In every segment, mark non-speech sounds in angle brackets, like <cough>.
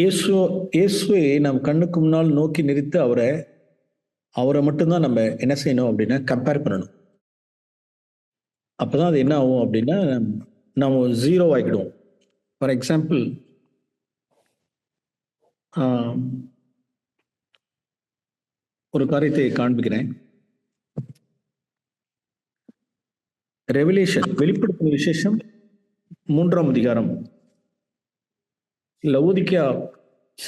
இயேசு இயேசுவை நம் கண்ணுக்கு முன்னால் நோக்கி நிறுத்து அவரை அவரை மட்டும்தான் நம்ம என்ன செய்யணும் அப்படின்னா கம்பேர் பண்ணணும். அப்போதான் அது என்ன ஆகும் அப்படின்னா நம்ம ஜீரோ ஆகிடுவோம். ஃபார் எக்ஸாம்பிள் ஒரு காரியத்தை காண்பிக்கிறேன். ரெவலேஷன் வெளிப்படுத்தும் விசேஷம் மூன்றாம் அதிகாரம். லவோதிக்கா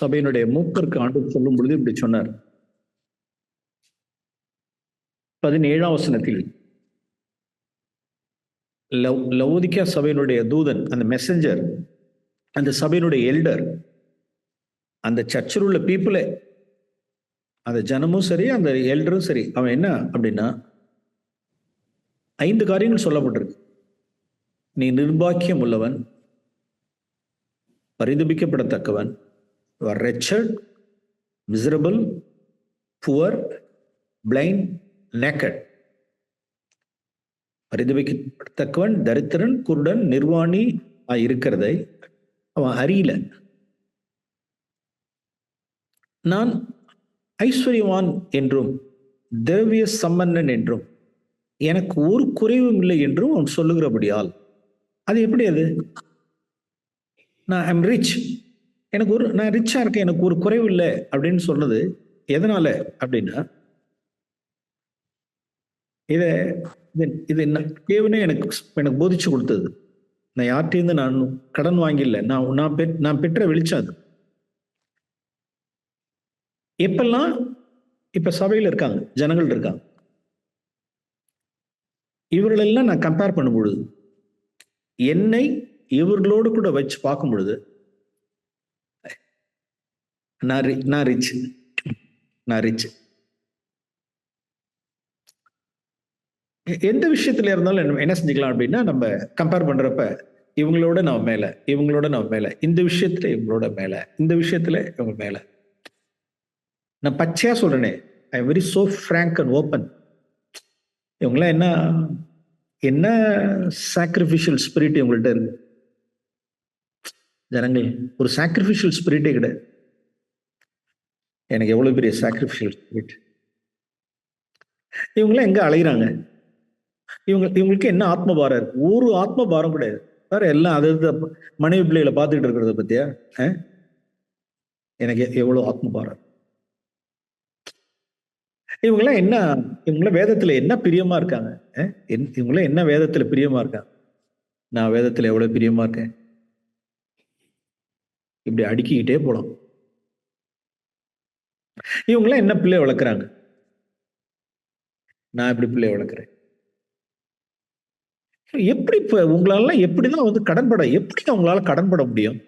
சபையினுடைய மூப்பருக்கு ஆண்டு சொல்லும் பொழுது இப்படி சொன்னார். பதினேழாம் வசனத்தில் லவ் லவோதிக்கா சபையினுடைய தூதன் அந்த மெசஞ்சர் அந்த சபையினுடைய எல்டர் அந்த சர்ச்சில் உள்ள பீப்புளே அந்த ஜனமும் சரி அந்த எல்டரும் சரி அவன் என்ன அப்படின்னா ஐந்து காரியங்கள் சொல்லப்பட்டிருக்கு. நீ நிர்பாக்கியம் உள்ளவன் பரிதபிக்கப்படத்தக்கவன். Wretched miserable poor blind naked பரிதபிக்கப்படத்தக்கவன் தரித்திரன் குருடன் நிர்வாணி இருக்கிறதை அவன் அறியல. நான் ஐஸ்வர்யவான் என்றும் திரவிய சம்பன்னன் என்றும் எனக்கு ஒரு குறைவும் இல்லை என்றும் அவன் சொல்லுகிறபடியால் அது எப்படி அது? நான் ஐம் ரிச் எனக்கு ஒரு நான் ரிச்சாக இருக்கேன். எனக்கு ஒரு குறைவு இல்லை. அப்படின்னு சொன்னது எதனால அப்படின்னா இதை இது என்ன தேவனே எனக்கு எனக்கு போதிச்சு கொடுத்தது. நான் யார்கிட்டேருந்து நான் கடன் வாங்கில நான் நான் பெற் நான் பெற்ற வெளிச்சம் அது. எப்பெல்லாம் இப்போ சபையில் இருக்காங்க ஜனங்கள் இருக்காங்க இவர்களெல்லாம் நான் கம்பேர் பண்ணும் பொழுது என்னை இவர்களோடு கூட வச்சு பார்க்கும் பொழுது நான் நான் ரிச் நான் ரிச் எந்த விஷயத்துல இருந்தாலும் என்ன செஞ்சுக்கலாம் அப்படின்னா நம்ம கம்பேர் பண்றப்ப இவங்களோட நம்ம மேல இவங்களோட நம்ம மேல இந்த விஷயத்துல இவங்களோட மேல இந்த விஷயத்துல இவங்க மேல. நான் பச்சையா சொல்றேனே I very so frank and open இவங்களாம் என்ன என்ன சாக்ரிஃபிஷியல் ஸ்பிரிட் இவங்கள்ட்ட இருக்கு ஜனங்கள் ஒரு சாக்ரிஃபிஷியல் ஸ்பிரிட்டே கிடையாது. எனக்கு எவ்வளவு பெரிய சாக்ரிஃபிஷியல் ஸ்பிரிட் இவங்களாம் எங்க அலைகிறாங்க இவங்க இவங்களுக்கு என்ன ஆத்ம பாரம் இருக்கு? ஒரு ஆத்ம பாரம் கிடையாது. வேற எல்லாம் அது மனைவி பிள்ளைகளை பார்த்துக்கிட்டு இருக்கிறத பத்தியா? எனக்கு எவ்வளவு ஆத்ம பாரம் இவங்களாம் என்ன இவங்களாம் வேதத்துல என்ன பிரியமா இருக்காங்க? இவங்களாம் என்ன வேதத்துல பிரியமா இருக்காங்க? நான் வேதத்துல எவ்வளவு பிரியமா இருக்கேன்? இப்படி அடுக்கிக்கிட்டே போலாம். இவங்களாம் என்ன பிள்ளை வளர்க்குறாங்க? நான் இப்படி பிள்ளை வளர்க்குறேன். எப்படி இப்போ உங்களால எப்படிதான் வந்து கடன்பட எப்படி அவங்களால கடன்பட முடியும்?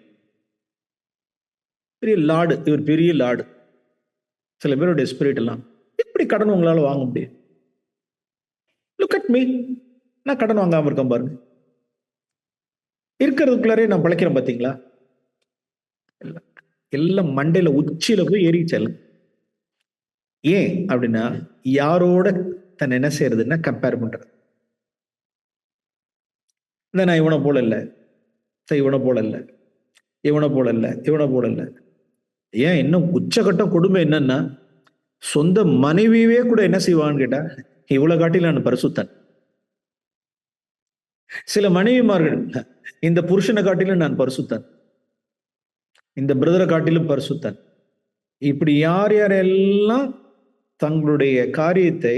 பெரிய லாடு இவர் பெரிய லாடு சில பேருடைய ஸ்பிரிட் எல்லாம். எப்படி கடன் உங்களால வாங்க முடியும்? லுக் அட் மீ நான் கடன் வாங்காம இருக்கேன் பாருங்க. இருக்கிறதுக்குள்ளாரே நான் பழைக்கிறேன் பாத்தீங்களா? எல்லாம் மண்டையில உச்சியில போய் ஏறிச்சல் ஏன் அப்படின்னா யாரோட தன் என்ன செய்யறதுன்னா கம்பேர் பண்றது. இந்த நான் இவனை போல இல்லை. இவனை போல இல்லை. இவனை போல இல்லை. இவனை போல இல்லை. ஏன் இன்னும் உச்சகட்டம் கொடுமை என்னன்னா சொந்த மனைவியவே கூட என்ன செய்வான்னு கேட்டா இவ்வளவு காட்டில நான் பரிசுத்தன். சில மனைவிமார்கள் இந்த புருஷனை காட்டிலும் நான் பரிசுத்தன். இந்த பிரதரை காட்டிலும் பரிசுத்தன். இப்படி யார் யாரெல்லாம் தங்களுடைய காரியத்தை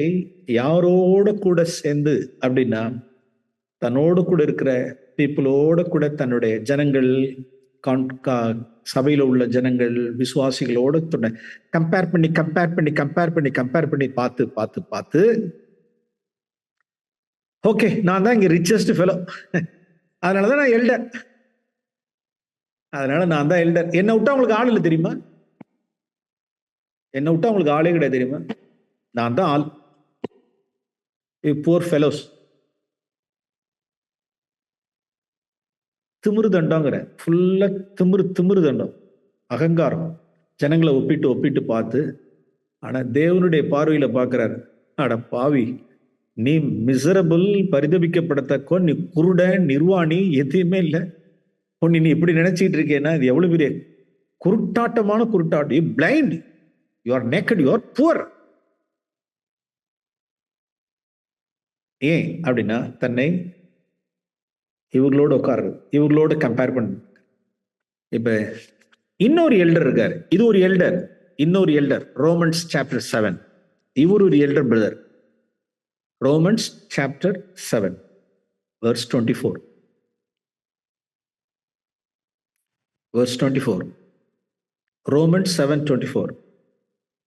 யாரோட கூட சேர்ந்து அப்படின்னா தன்னோடு கூட இருக்கிற பீப்புளோட கூட தன்னுடைய ஜனங்கள் சபையில உள்ள ஜனங்கள் விசுவாசிகளோட கம்பேர் பண்ணி கம்பேர் பண்ணி கம்பேர் பண்ணி கம்பேர் பண்ணி பார்த்து பார்த்து பார்த்து ஓகே நான் தான் இங்க ரிச்சஸ்ட் ஃபெலோ <laughs> அதனாலதான் நான் எல்டர் அதனால நான் தான் எல்டர் என்னை விட்டா உங்களுக்கு ஆள் இல்லை தெரியுமா? என்னை விட்டா உங்களுக்கு ஆளே கிடையாது தெரியுமா? நான் தான் ஆள். போர் ஃபெலோஸ் திமிரு தண்டங்கிற ஃபுல்லா திமிரு திமிரு தண்டம். அகங்காரம். ஜனங்களை ஒப்பிட்டு ஒப்பிட்டு பார்த்து ஆனா தேவனுடைய பார்வையில பாக்குறாரு அட பாவி நீ மிசரபிள் பரிதபிக்கப்படத்தக்கோ நீ குருட நிர்வாணி எதுவுமே இல்லை. உன்னை நீ இப்படி நினைச்சிட்டு இருக்கேன்னா இது எவ்வளவு பெரிய குருட்டாட்டமான குருட்டாட்டம். You blind you are naked you are poor ஏன் அப்படின்னா தன்னை இவங்களோட உட்காரு இவங்களோட கம்பேர் பண்ண. இப்ப இன்னொரு எல்டர் இருக்காரு. இது ஒரு எல்டர் இன்னொரு எல்டர் ரோமன்ஸ் சாப்டர் செவன் இவர் ஒரு elder brother Romans chapter seven verse twenty four Roman seven twenty four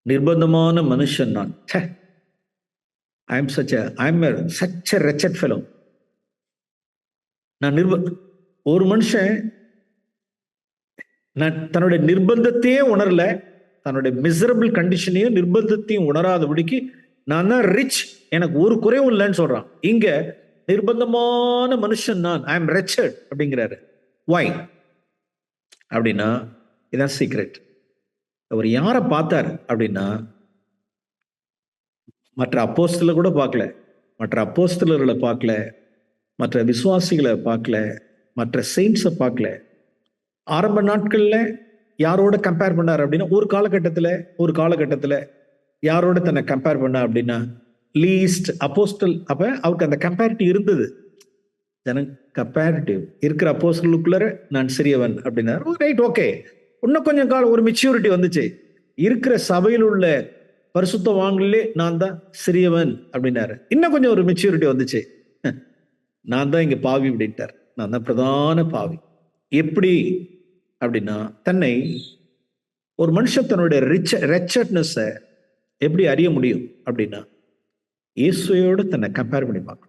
நிர்பந்தமான மனுஷன் நான். I am such I am such a wretched fellow நான் நிர்ப ஒரு மனுஷன் நான் தன்னுடைய நிர்பந்தத்தையே உணரல தன்னுடைய மிசரபிள் கண்டிஷனையும் நிர்பந்தத்தையும் உணராதபடிக்கு நான் தான் ரிச் எனக்கு ஒரு குறைவும் இல்லைன்னு சொல்றான். இங்க நிர்பந்தமான மனுஷன் நான். ஐ எம் ரெச்சர்ட் அப்படிங்கிறாரு. ஒய் அப்படின்னா இதான் சீக்ரெட் அவர் யாரை பார்த்தார் அப்படின்னா மற்ற அப்போஸ்தல கூட பார்க்கல. மற்ற அப்போஸ்தலர்களை பார்க்கல. மற்ற விசுவாசிகளை பார்க்கல. மற்ற செயின்ஸை பார்க்கல. ஆரம்ப நாட்களில் யாரோட கம்பேர் பண்ணார் அப்படின்னா ஒரு காலகட்டத்தில் ஒரு காலகட்டத்தில் யாரோட தன்னை கம்பேர் பண்ண அப்படின்னா லீஸ்ட் அப்போஸ்டல் அப்போ அவருக்கு அந்த கம்பேரிட்டி இருந்தது. ஜனங்க கம்பேரிட்டிவ் இருக்கிற அப்போஸ்டலுக்குள்ள நான் சிறியவன் அப்படின்னாரு. Oh, ரைட் ஓகே இன்னும் கொஞ்சம் காலம் ஒரு மெச்சூரிட்டி வந்துச்சு. இருக்கிற சபையில் உள்ள பரிசுத்த வாங்கலே நான் தான் சிறியவன் அப்படின்னாரு. இன்னும் கொஞ்சம் ஒரு மெச்சூரிட்டி வந்துச்சு. நான் தான் இங்க பாவி அப்படின்ட்டார். நான் தான் பிரதான பாவி. எப்படி அப்படின்னா தன்னை ஒரு மனுஷன் தன்னுடைய ரிச்ச ரெச்சட்னஸை எப்படி அறிய முடியும் அப்படின்னா இயேசுவோடு தன்னை கம்பேர் பண்ணி பார்க்கணும்.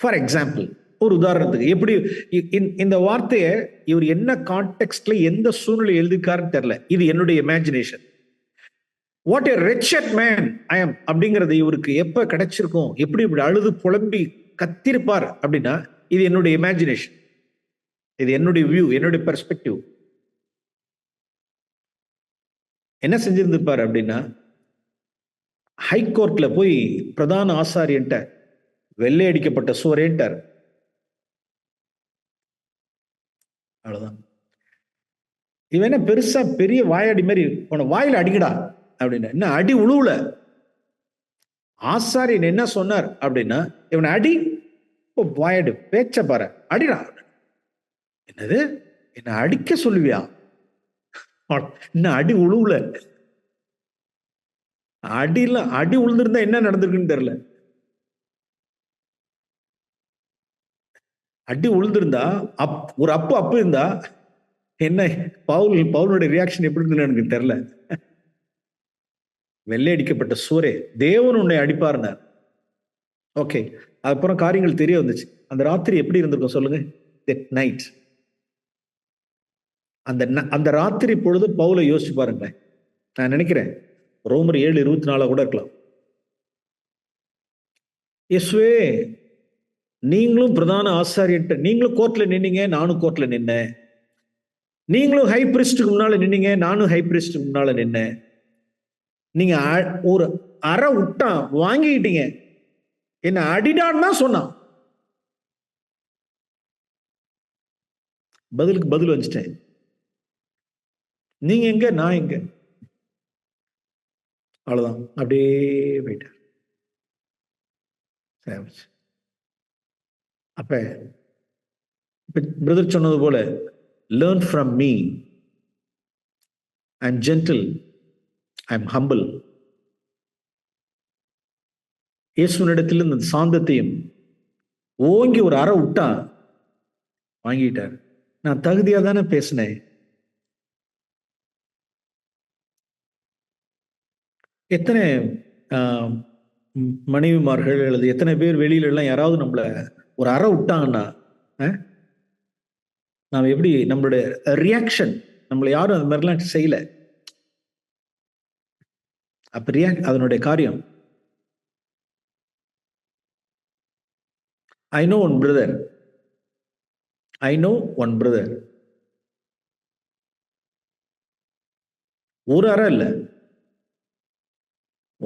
ஃபார் எக்ஸாம்பிள் ஒரு உதாரணத்துக்கு எப்படி இ- இந்த- இந்த வார்த்தையை இவர் என்ன கான்டெக்ட்ல எந்த சூழ்நிலை எழுதிக்காருன்னு தெரியல. இது என்னுடைய imagination what a wretched man I am அப்படிங்கிறது இவருக்கு எப்ப கிடைச்சிருக்கும்? எப்படி இப்படி அழுது புலம்பி கத்திருப்பார் அப்படின்னா இது என்னுடைய இமேஜினேஷன் இது என்னுடைய வியூ என்னுடைய பெர்ஸ்பெக்டிவ் என்ன செஞ்சிருந்திருப்பார் அப்படின்னா ஹைகோர்ட்ல போய் பிரதான ஆசாரியன்ட்ட வெள்ளை அடிக்கப்பட்ட சுவரேன்ட்டார். அவ்வளவுதான். இவன் என்ன பெருசா பெரிய வாயடி மாதிரி உன வாயில அடிக்கடா அப்படின்னு என்ன அடி உழுவுல. ஆசாரியன் என்ன சொன்னார் அப்படின்னா இவனை அடி ஓ வாயாடு பேச்ச பாரு அடிடா. என்னது? என்ன அடிக்க சொல்லுவியா? இன்னும் அடி உழுவுல. அடியில அடி உழுந்திருந்தா என்ன நடந்திருக்குன்னு தெரியல. அடி உழுந்திருந்தா அப் ஒரு அப்பு அப்பு இருந்தா என்ன பவுல் பவுலுடைய ரியாக்ஷன் எப்படி இருந்ததுன்னு எனக்கு தெரில வெள்ளை அடிக்கப்பட்ட சூரே தேவன் உன்னை அடிப்பார்னார். ஓகே அதுக்கப்புறம் காரியங்கள் தெரிய வந்துச்சு. அந்த ராத்திரி எப்படி இருந்திருக்கும் சொல்லுங்க? தட் நைட் அந்த ந- அந்த ராத்திரி பொழுது பவுலை யோசிச்சு பாருங்களேன். நான் நினைக்கிறேன் ரோமர் ஏழு இருபத்தி நாலா கூட இருக்கலாம். இயேசுவே நீங்களும் பிரதான ஆசாரியன்ட்ட நீங்களும் கோர்ட்ல நின்னீங்க நானும் கோர்ட்ல நின்னேன். நீங்களும் ஹை பிரிஸ்டுக்கு முன்னால நின்னீங்க நானும் ஹை பிரிஸ்டுக்கு முன்னால நின்னேன். நீங்க அ- ஒரு அரை விட்டான் வாங்கிக்கிட்டீங்க. என்ன அடிடான்னா தான் சொன்னான். பதிலுக்கு பதில் வந்துட்டேன். நீங்க எங்க நான் எங்க? அவ்வளவுதான். அப்படியே போயிட்டார். சரி போச்சு. அப்ப பிரதர் சொன்னது போல learn from me I am gentle I am humble இயேசுவனிடத்தில் இந்த சாந்தத்தையும் ஓங்கி ஒரு அறை விட்டா வாங்கிட்டார். நான் தகுதியாக தானே பேசினேன். எத்தனை ஆஹ், மனைவிமார்கள் அல்லது எத்தனை பேர் வெளியில எல்லாம் யாராவது நம்மள ஒரு அறை விட்டாங்கன்னா நாம் எப்படி நம்மளுடைய ரியாக்ஷன் நம்மளை யாரும் அந்த மாதிரிலாம் செய்யல. அப்ப ரியாக்ட் அதனுடைய காரியம். I know one brother I know one brother ஒரு அறை இல்லை.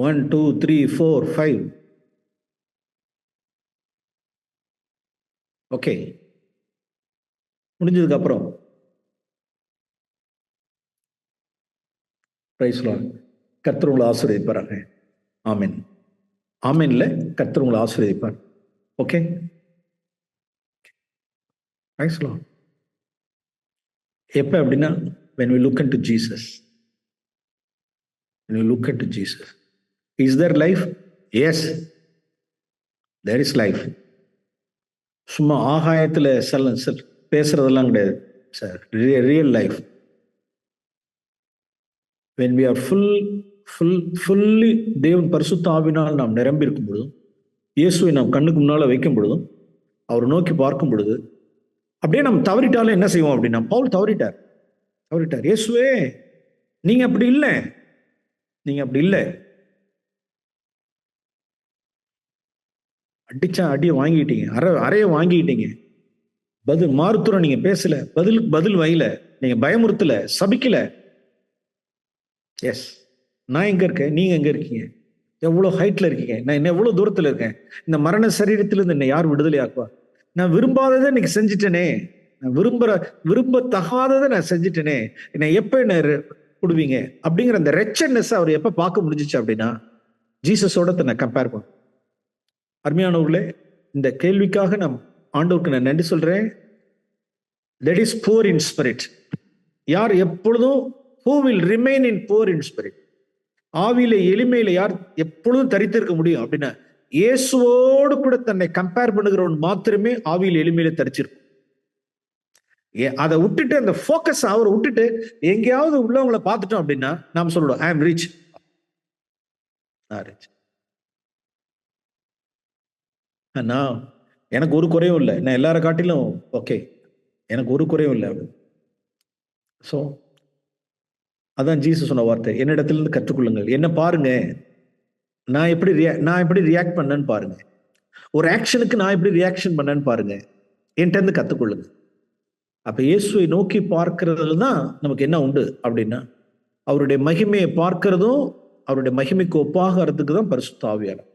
One two three four five okay முடிஞ்சதுக்கு அப்புறம் பிரைஸ்லாம் கர்த்தர் உங்களை ஆசீர்வதிப்பாராங்க ஆமென் ஆமென்ல கர்த்தர் உங்களை ஆசீர்வதிப்பார் ஓகே பிரைஸ்லாம் எப்போ அப்படின்னா when we look into Jesus when we look into Jesus is there life yes there is life சும்மா ஆகாயத்தில் செல்ல சார் பேசுறதெல்லாம் கிடையாது sir. Real life when we are full full fully தேவன் பரிசுத்த ஆவினால் நாம் நிரம்பி இருக்கும் பொழுதும் இயேசுவை நாம் கண்ணுக்கு முன்னால் வைக்கும் பொழுதும் அவர் நோக்கி பார்க்கும் பொழுது அப்படியே நம்ம தவறிட்டாலும் என்ன செய்வோம் அப்படின்னா பவுல் தவறிட்டார். தவறிட்டார். இயேசுவே நீங்கள் அப்படி இல்லை. நீங்கள் அப்படி இல்லை. அடிச்சா அடியை வாங்கிட்டீங்க. அரை அறைய வாங்கிட்டீங்க. பதில் மாறுத்துறோம் நீங்க பேசல. பதிலுக்கு பதில் வயல. நீங்க பயமுறுத்தல. சபிக்கல. எஸ் நான் எங்க இருக்கேன்? நீங்க எங்க இருக்கீங்க? எவ்வளவு ஹைட்ல இருக்கீங்க? நான் என்ன எவ்வளவு தூரத்துல இருக்கேன்? இந்த மரண சரீரத்திலிருந்து என்னை யார் விடுதலை ஆக்குவா? நான் விரும்பாததை இன்னைக்கு செஞ்சுட்டேனே. நான் விரும்புற விரும்பத்தகாததை நான் செஞ்சுட்டேனே. என்னை எப்ப என்ன விடுவீங்க அப்படிங்கிற அந்த ரெச்சட்னஸ் அவர் எப்ப பார்க்க முடிஞ்சிச்சு அப்படின்னா ஜீசஸோட தன்னை கம்பேர் பண்ணும் அருமையானவர்களே இந்த கேள்விக்காக நான் ஆண்டவருக்கு நான் நன்றி சொல்றேன். That is poor in spirit யார் எப்பொழுதும் who will remain in poor in spirit ஆவியில எளிமையில யார் எப்பொழுதும் தரித்திருக்க முடியும்? அப்படின்னா இயேசுவோடு கூட தன்னை கம்பேர் பண்ணுகிறவன் மாத்திரமே ஆவியில் எளிமையில தரிச்சிருக்கும் ஏ- அதை விட்டுட்டு அந்த ஃபோக்கஸ் அவரை விட்டுட்டு எங்கேயாவது உள்ளவங்களை பார்த்துட்டோம் அப்படின்னா நாம் சொல்லுவோம் ஐ ஆம் ரீச் ரிச் நான் எனக்கு ஒரு குறையும் இல்லை. நான் எல்லார காட்டிலும் ஓகே எனக்கு ஒரு குறையும் இல்லை ஸோ அதான் ஜீசஸ் சொன்ன வார்த்தை. என்னிடத்திலிருந்து கற்றுக்கொள்ளுங்கள். என்ன பாருங்க. நான் எப்படி ரியா நான் எப்படி ரியாக்ட் பண்ணேன்னு பாருங்க. ஒரு ஆக்ஷனுக்கு நான் எப்படி ரியாக்ஷன் பண்ணேன்னு பாருங்க. என்கிட்ட கற்றுக்கொள்ளுங்க. அப்ப இயேசுவை நோக்கி பார்க்கறதுல தான் நமக்கு என்ன உண்டு அப்படின்னா அவருடைய மகிமையை பார்க்கறதும் அவருடைய மகிமைக்கு ஒப்பாகிறதுக்கு தான் பரிசுத்த ஆவியானவர்.